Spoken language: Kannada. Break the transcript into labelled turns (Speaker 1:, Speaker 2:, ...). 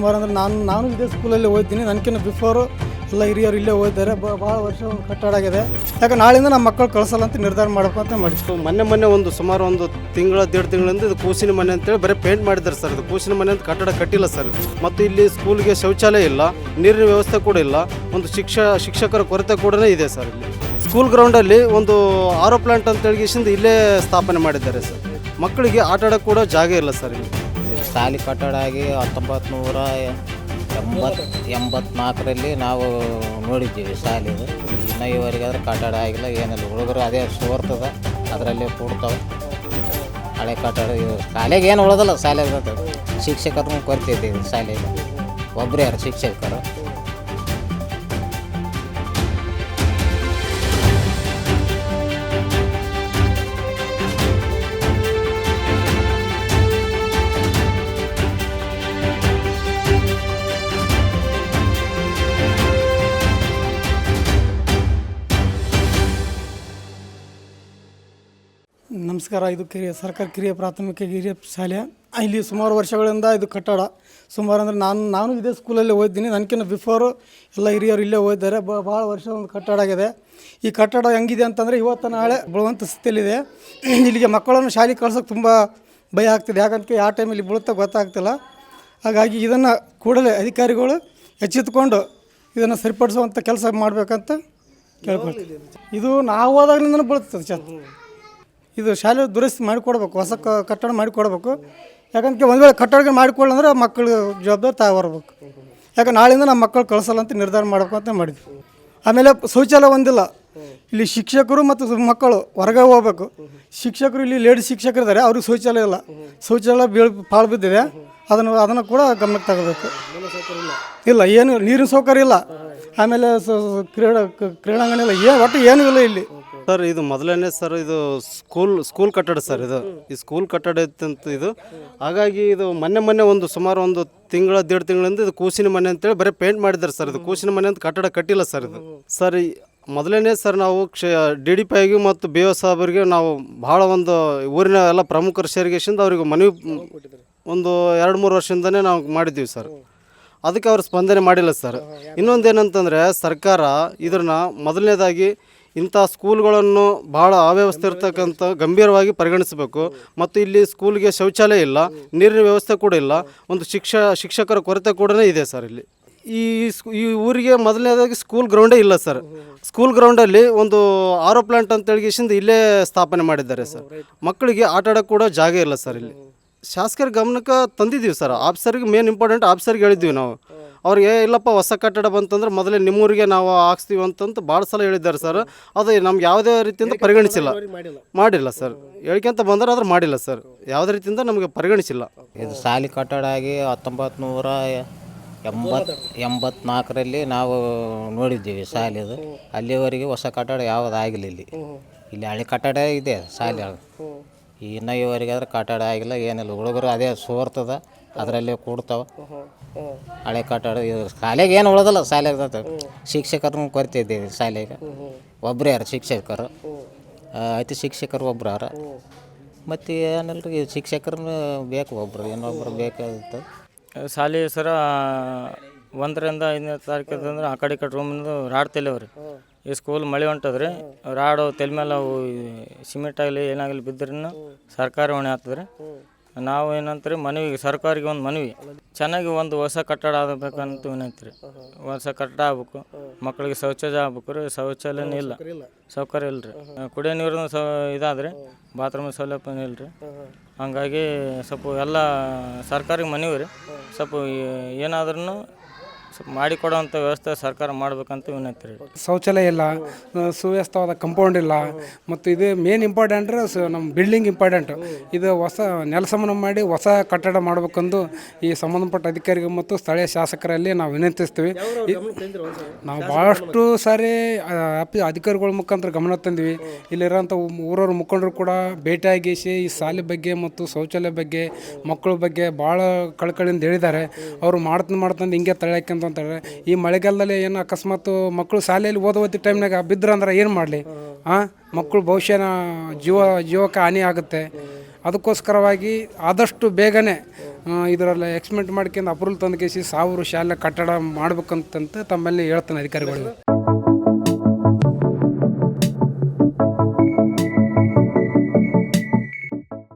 Speaker 1: ಸುಮಾರು ಅಂದರೆ ನಾನು ನಾನು ಇದೇ ಸ್ಕೂಲಲ್ಲಿ ಓದ್ತೀನಿ. ನನಗಿಂತ ಬಿಫೋರು ಎಲ್ಲ ಹಿರಿಯರು ಇಲ್ಲೇ ಓದಿದ್ದಾರೆ ಭಾಳ ವರ್ಷ ಕಟ್ಟಡ ಆಗಿದೆ. ಯಾಕೆ ನಾಳಿಂದ ನಮ್ಮ ಮಕ್ಕಳು ಕಳಿಸಲ್ಲ ಅಂತ ನಿರ್ಧಾರ ಮಾಡಬೇಕು ಅಂತ ಮಾಡಿ
Speaker 2: ಮೊನ್ನೆ ಮೊನ್ನೆ ಒಂದು ಸುಮಾರು ಒಂದು ತಿಂಗಳ, ದೇಡ್ ತಿಂಗಳಿಂದ ಇದು ಕೂಸಿನ ಮನೆ ಅಂತೇಳಿ ಬರೀ ಪೇಂಟ್ ಮಾಡಿದ್ದಾರೆ ಸರ್ ಇದು ಕೂಸಿನ ಮನೆ ಅಂತ ಕಟ್ಟಡ ಕಟ್ಟಿಲ್ಲ ಸರ್ ಮತ್ತು ಇಲ್ಲಿ ಸ್ಕೂಲ್ಗೆ ಶೌಚಾಲಯ ಇಲ್ಲ, ನೀರಿನ ವ್ಯವಸ್ಥೆ ಕೂಡ ಇಲ್ಲ. ಒಂದು ಶಿಕ್ಷ, ಶಿಕ್ಷಕರ ಕೊರತೆ ಕೂಡ ಇದೆ ಸರ್ ಇಲ್ಲಿ. ಸ್ಕೂಲ್ ಗ್ರೌಂಡಲ್ಲಿ ಒಂದು ಆರೋ ಪ್ಲಾಂಟ್ ಅಂತ ಹೇಳಿ ಇಲ್ಲೇ ಸ್ಥಾಪನೆ ಮಾಡಿದ್ದಾರೆ ಸರ್ ಮಕ್ಕಳಿಗೆ ಆಟ ಕೂಡ ಜಾಗ ಇಲ್ಲ ಸರ್ ಇಲ್ಲಿ.
Speaker 3: ಶಾಲೆ ಕಟ್ಟಡ ಆಗಿ ಹತ್ತೊಂಬತ್ತು ನೂರ ಎಂಬತ್ತು ಎಂಬತ್ನಾಲ್ಕರಲ್ಲಿ ನಾವು ನೋಡಿದ್ದೀವಿ ಶಾಲೆದು ಇನ್ನೂ ಇವರಿಗಾದ್ರೆ ಕಟ್ಟಡ ಆಗಿಲ್ಲ, ಏನಿಲ್ಲ. ಹುಡುಗರು ಅದೇ ಸೋರ್ತದ, ಅದರಲ್ಲೇ ಕೂಡ್ತಾವೆ. ಹಳೆ ಕಟ್ಟಡ ಇದು. ಶಾಲೆಗೆ ಏನು ಉಳೋದಲ್ಲ ಶಾಲೆಗೆ ಶಿಕ್ಷಕರನ್ನು ಕೊರತಿದ್ದೀವಿ ಶಾಲೆಗೆ ಒಬ್ಬರೇ ಯಾರು ಶಿಕ್ಷಕರು?
Speaker 1: ನಮಸ್ಕಾರ. ಇದು ಕಿರಿಯ ಸರ್ಕಾರಿ, ಕಿರಿಯ ಪ್ರಾಥಮಿಕ ಹಿರಿಯ ಶಾಲೆ. ಇಲ್ಲಿ ಸುಮಾರು ವರ್ಷಗಳಿಂದ ಇದು ಕಟ್ಟಡ. ಸುಮಾರು ಅಂದರೆ ನಾನು ನಾನು ಇದೇ ಸ್ಕೂಲಲ್ಲಿ ಓದಿದ್ದೀನಿ. ನನಗಿಂತ ಬಿಫೋರು ಎಲ್ಲ ಹಿರಿಯರು ಇಲ್ಲೇ ಓದಿದ್ದಾರೆ. ಭಾಳ ವರ್ಷ ಒಂದು ಕಟ್ಟಡ ಆಗಿದೆ. ಈ ಕಟ್ಟಡ ಹೆಂಗಿದೆ ಅಂತಂದರೆ ಇವತ್ತು ನಾಳೆ ಬೀಳುವಂಥ ಸ್ಥಿತಿಯಲ್ಲಿದೆ. ಇಲ್ಲಿಗೆ ಮಕ್ಕಳನ್ನು ಶಾಲೆಗೆ ಕಳ್ಸೋಕೆ ತುಂಬ ಭಯ ಆಗ್ತಿದೆ. ಯಾಕಂತ ಯಾವ ಟೈಮಲ್ಲಿ ಬೀಳುತ್ತಾ ಗೊತ್ತಾಗ್ತಿಲ್ಲ. ಹಾಗಾಗಿ ಇದನ್ನು ಕೂಡಲೇ ಅಧಿಕಾರಿಗಳು ಎಚ್ಚೆತ್ತುಕೊಂಡು ಇದನ್ನು ಸರಿಪಡಿಸುವಂಥ ಕೆಲಸ ಮಾಡಬೇಕಂತ ಕೇಳ್ಕೊಳ್ತೀವಿ ಇದು ನಾವು ಹೋದಾಗ್ಲಿಂದನೂ ಬೀಳ್ತದೆ ಛತ್. ಇದು ಶಾಲೆ ದುರಸ್ತಿ ಮಾಡಿಕೊಡ್ಬೇಕು, ಹೊಸ ಕ- ಕಟ್ಟಡ ಮಾಡಿಕೊಡ್ಬೇಕು. ಯಾಕಂದ್ರೆ ಒಂದು ವೇಳೆ ಕಟ್ಟಡ ಮಾಡಿಕೊಳ್ಳಂದ್ರೆ ಮಕ್ಕಳು ಜವಾಬ್ದಾರಿ ತಾವು ಬರ್ಬೇಕು. ಯಾಕಂದ್ರೆ ನಾಳಿಂದ ನಮ್ಮ ಮಕ್ಕಳು ಕಳಿಸಲ್ಲ ಅಂತ ನಿರ್ಧಾರ ಮಾಡಬೇಕು ಅಂತ ಮಾಡಿದ್ವಿ. ಆಮೇಲೆ ಶೌಚಾಲಯ ಒಂದಿಲ್ಲ. ಇಲ್ಲಿ ಶಿಕ್ಷಕರು ಮತ್ತು ಮಕ್ಕಳು ಹೊರಗೆ ಹೋಗ್ಬೇಕು. ಶಿಕ್ಷಕರು ಇಲ್ಲಿ ಲೇಡಿ ಶಿಕ್ಷಕರು ಇದ್ದಾರೆ ಅವ್ರಿಗೆ ಶೌಚಾಲಯ ಇಲ್ಲ. ಶೌಚಾಲಯ ಬೀಳ್, ಪಾಳು ಬಿದ್ದಿದೆ. ಅದನ್ನು ಅದನ್ನು ಕೂಡ ಗಮನಕ್ಕೆ ತಗೋಬೇಕು. ಇಲ್ಲ, ಏನು, ನೀರಿನ ಸೌಕರ್ಯ ಇಲ್ಲ. ಆಮೇಲೆ ಕ್ರೀಡಾ, ಕ- ಕ್ರೀಡಾಂಗಣ ಇಲ್ಲ. ಏನು ಒಟ್ಟು ಏನೂ ಇಲ್ಲ ಇಲ್ಲಿ.
Speaker 2: ಸರ್ ಇದು ಮೊದಲನೇ ಸರ್ ಇದು ಸ್ಕೂಲ್ ಸ್ಕೂಲ್ ಕಟ್ಟಡ ಸರ್ ಇದು. ಈ ಸ್ಕೂಲ್ ಕಟ್ಟಡ ಇತ್ತಂತ ಇದು. ಹಾಗಾಗಿ ಇದು ಮೊನ್ನೆ ಮೊನ್ನೆ ಒಂದು ಸುಮಾರು ಒಂದು ತಿಂಗಳ ದೇಡ್ ತಿಂಗಳಿಂದ ಇದು ಕೂಸಿನ ಮನೆ ಅಂತೇಳಿ ಬರೀ ಪೇಂಟ್ ಮಾಡಿದ್ದಾರೆ ಸರ್ ಇದು. ಕೂಸಿನ ಮನೆ ಅಂತ ಕಟ್ಟಡ ಕಟ್ಟಿಲ್ಲ ಸರ್ ಇದು. ಸರ್ ಮೊದಲನೇ ಸರ್ ನಾವು ಕ್ಷ ಡಿ ಡಿ ಪಿ ಮತ್ತು ಬಿ ಒ ಸಾಹೇಬರಿಗೆ ನಾವು ಭಾಳ ಒಂದು ಊರಿನ ಎಲ್ಲ ಪ್ರಮುಖರ ಸೇರಿಗೆಸಿಂದ ಅವ್ರಿಗೆ ಮನವಿ ಒಂದು ಎರಡು ಮೂರು ವರ್ಷದಿಂದನೇ ನಾವು ಮಾಡಿದ್ದೀವಿ ಸರ್. ಅದಕ್ಕೆ ಅವ್ರು ಸ್ಪಂದನೆ ಮಾಡಿಲ್ಲ ಸರ್. ಇನ್ನೊಂದು ಏನಂತಂದರೆ ಸರ್ಕಾರ ಇದನ್ನ ಮೊದಲನೇದಾಗಿ ಇಂಥ ಸ್ಕೂಲ್ಗಳನ್ನು ಭಾಳ ಅವ್ಯವಸ್ಥೆ ಇರ್ತಕ್ಕಂಥ ಗಂಭೀರವಾಗಿ ಪರಿಗಣಿಸಬೇಕು. ಮತ್ತು ಇಲ್ಲಿ ಸ್ಕೂಲ್ಗೆ ಶೌಚಾಲಯ ಇಲ್ಲ, ನೀರಿನ ವ್ಯವಸ್ಥೆ ಕೂಡ ಇಲ್ಲ, ಒಂದು ಶಿಕ್ಷ, ಶಿಕ್ಷಕರ ಕೊರತೆ ಕೂಡ ಇದೆ ಸರ್ ಇಲ್ಲಿ. ಈ ಸ್ಕೂ- ಈ ಊರಿಗೆ ಮೊದಲನೇದಾಗಿ ಸ್ಕೂಲ್ ಗ್ರೌಂಡೇ ಇಲ್ಲ ಸರ್. ಸ್ಕೂಲ್ ಗ್ರೌಂಡಲ್ಲಿ ಒಂದು ಆರೋ ಪ್ಲಾಂಟ್ ಅಂತ ಹೇಳಿಗಿಸಿಂದ ಇಲ್ಲೇ ಸ್ಥಾಪನೆ ಮಾಡಿದ್ದಾರೆ ಸರ್. ಮಕ್ಕಳಿಗೆ ಆಟ ಕೂಡ ಜಾಗ ಇಲ್ಲ ಸರ್ ಇಲ್ಲಿ. ಶಾಸಕರ ಗಮನಕ್ಕೆ ತಂದಿದ್ದೀವಿ ಸರ್. ಆಫೀಸರ್ಗೆ ಮೇನ್ ಇಂಪಾರ್ಟೆಂಟ್ ಆಫೀಸರ್ಗೆ ಹೇಳಿದ್ದೀವಿ ನಾವು. ಅವ್ರಿಗೆ ಇಲ್ಲಪ್ಪ ಹೊಸ ಕಟ್ಟಡ ಬಂತಂದ್ರೆ ಮೊದಲೇ ನಿಮ್ಮೂರಿಗೆ ನಾವು ಹಾಕ್ಸ್ತೀವಿ ಅಂತಂತ ಭಾಳ ಸಲ ಹೇಳಿದ್ದಾರೆ ಸರ್. ಅದು ನಮ್ಗೆ ಯಾವುದೇ ರೀತಿಯಿಂದ ಪರಿಗಣಿಸಿಲ್ಲ. ಮಾಡಿಲ್ಲ. ಸರ್. ಹೇಳ್ಕೊಂತ ಬಂದ್ರೆ ಆದ್ರೆ ಮಾಡಿಲ್ಲ ಸರ್. ಯಾವುದೇ ರೀತಿಯಿಂದ ನಮಗೆ ಪರಿಗಣಿಸಿಲ್ಲ.
Speaker 3: ಇದು ಶಾಲೆ ಕಟ್ಟಡ ಆಗಿ ಹತ್ತೊಂಬತ್ತು ನೂರ ಎಂಬತ್ತು ಎಂಬತ್ನಾಲ್ಕರಲ್ಲಿ ನಾವು ನೋಡಿದ್ದೀವಿ ಶಾಲೆದು ಅಲ್ಲಿವರೆಗೆ ಹೊಸ ಕಟ್ಟಡ ಯಾವುದಾಗಲಿಲ್ಲ ಇಲ್ಲಿ. ಇಲ್ಲಿ ಹಳೆ ಕಟ್ಟಡ ಇದೆ ಶಾಲೆ ಇನ್ನೂ ಇವರಿಗಾದ್ರೆ ಕಟ್ಟಡ ಆಗಿಲ್ಲ, ಏನಿಲ್ಲ. ಹುಡುಗರು ಅದೇ ಸೋರ್ತದ, ಅದರಲ್ಲೇ ಕೂಡ್ತಾವೆ. ಹಳೆ ಕಟ್ಟಡ ಇದು ಶಾಲೆಗೆ ಏನು ಉಳೋದಲ್ಲ, ಶಾಲೆಗೆ ಶಿಕ್ಷಕರನ್ನು ಕೊರತಿದ್ದೀವಿ ಶಾಲೆಗೆ. ಒಬ್ಬರೇ ಯಾರು? ಶಿಕ್ಷಕರು. ಅತಿ ಶಿಕ್ಷಕರು ಒಬ್ರು ಅವ್ರ. ಮತ್ತು ಏನಿಲ್ಲ ರೀ ಶಿಕ್ಷಕರನ್ನು ಬೇಕು ಒಬ್ಬರು ಇನ್ನೊಬ್ಬರು ಬೇಕಾಗುತ್ತೆ.
Speaker 4: ಶಾಲೆ ಸರ ಒಂದರಿಂದ ಐದನೇ ತಾರೀಕು ಅಂದ್ರೆ ಆ ಕಡೆ ಈ ಕಡೆ ರೂಮಿಂದ ರಾಡ್ ತೆಲಿಯವ್ರಿ ಈ ಸ್ಕೂಲ್ ಮಳೆ ಹೊಂಟದ್ರಿ ರಾಡು ತೆಲ್ ಮೇಲೆ ಅವು ಸಿಮೆಂಟ್ ಆಗಲಿ ಏನಾಗಲಿ ಬಿದ್ರೂ ಸರ್ಕಾರ ಹೊಣೆ ಆಗ್ತದ್ರಿ ನಾವು ಏನಂತ್ರಿ ಮನವಿ ಸರ್ಕಾರಿಗೆ ಒಂದು ಮನವಿ. ಚೆನ್ನಾಗಿ ಒಂದು ಹೊಸ ಕಟ್ಟಡ ಆಗಬೇಕಂತ ವಿನಂತಿ ರೀ ಹೊಸ ಕಟ್ಟಡ ಆಗ್ಬೇಕು. ಮಕ್ಕಳಿಗೆ ಶೌಚಾಲಯ ಆಗ್ಬೇಕು ರೀ ಶೌಚಾಲಯನೂ ಇಲ್ಲ. ಸೌಕರ್ಯ ಇಲ್ಲ. ರೀ. ಕುಡಿಯೋ ನೀರಿನ ಸೌ ಇದಾದ್ರಿ ಬಾತ್ರೂಮ್ ಸೌಲಭ್ಯನೂ ಇಲ್ಲ ರೀ. ಹಂಗಾಗಿ ಸ್ವಲ್ಪ ಎಲ್ಲ ಸರ್ಕಾರಿಗೆ ಮನವಿ ರೀ. ಸ್ವಲ್ಪ ಏನಾದ್ರೂ ಮಾಡಿಕೊಡೋವಂಥ ವ್ಯವಸ್ಥೆ ಸರ್ಕಾರ ಮಾಡಬೇಕಂತ ವಿನಂತಿ ರೀ
Speaker 5: ಶೌಚಾಲಯ ಇಲ್ಲ ಸುವ್ಯಸ್ಥವಾದ ಸುವ್ಯವಸ್ಥವಾದ ಕಂಪೌಂಡ್ ಇಲ್ಲ ಮತ್ತು ಇದು ಮೇನ್ ಇಂಪಾರ್ಟೆಂಟ್ ಸ ನಮ್ಮ ಬಿಲ್ಡಿಂಗ್ ಇಂಪಾರ್ಟೆಂಟ್ ಇದು ಹೊಸ ನೆಲಸಮನ ಮಾಡಿ ಹೊಸ ಕಟ್ಟಡ ಮಾಡಬೇಕೆಂದು ಈ ಸಂಬಂಧಪಟ್ಟ ಅಧಿಕಾರಿಗಳು ಮತ್ತು ಸ್ಥಳೀಯ ಶಾಸಕರಲ್ಲಿ ನಾವು ವಿನಂತಿಸ್ತೀವಿ. ನಾವು ಭಾಳಷ್ಟು ಸಾರಿ ಅಪಿ ಅಧಿಕಾರಿಗಳ ಮುಖಾಂತರ ಗಮನ ತಂದ್ವಿ. ಇಲ್ಲಿರೋಂಥ ಊರವ್ರ ಮುಖಂಡರು ಕೂಡ ಭೇಟಿಯಾಗಿ ಈ ಶಾಲೆ ಬಗ್ಗೆ ಮತ್ತು ಶೌಚಾಲಯ ಬಗ್ಗೆ ಮಕ್ಕಳ ಬಗ್ಗೆ ಭಾಳ ಕಳ್ಕಳಿಂದ ಹೇಳಿದ್ದಾರೆ. ಅವರು ಮಾಡ್ತಂದು ಮಾಡ್ತಂದು ಹಿಂಗೆ ತಳ್ಯಾಕಂತ ಅಂತಾರೆ. ಈ ಮಳೆಗಾಲದಲ್ಲಿ ಏನು ಅಕಸ್ಮಾತ್ ಮಕ್ಕಳು ಶಾಲೆಯಲ್ಲಿ ಓದೋತಿ ಟೈಮ್ನಾಗ ಬಿದ್ರಂದ್ರೆ ಏನು ಮಾಡಲಿ? ಹಾಂ ಮಕ್ಕಳು ಭವಿಷ್ಯನ ಜೀವ, ಜೀವಕ್ಕೆ ಹಾನಿ ಆಗುತ್ತೆ. ಅದಕ್ಕೋಸ್ಕರವಾಗಿ ಆದಷ್ಟು ಬೇಗನೆ ಇದರಲ್ಲಿ ಎಕ್ಸ್ಪೆಂಟ್ ಮಾಡ್ಕೊಂಡು ಅಪ್ರೂವಲ್ ತಂದು ಕೇಸಿ ಸಾವಿರ ಶಾಲೆ ಕಟ್ಟಡ ಮಾಡ್ಬೇಕಂತಂತ ತಮ್ಮಲ್ಲಿ ಹೇಳ್ತಾನೆ ಅಧಿಕಾರಿಗಳಿಗೆ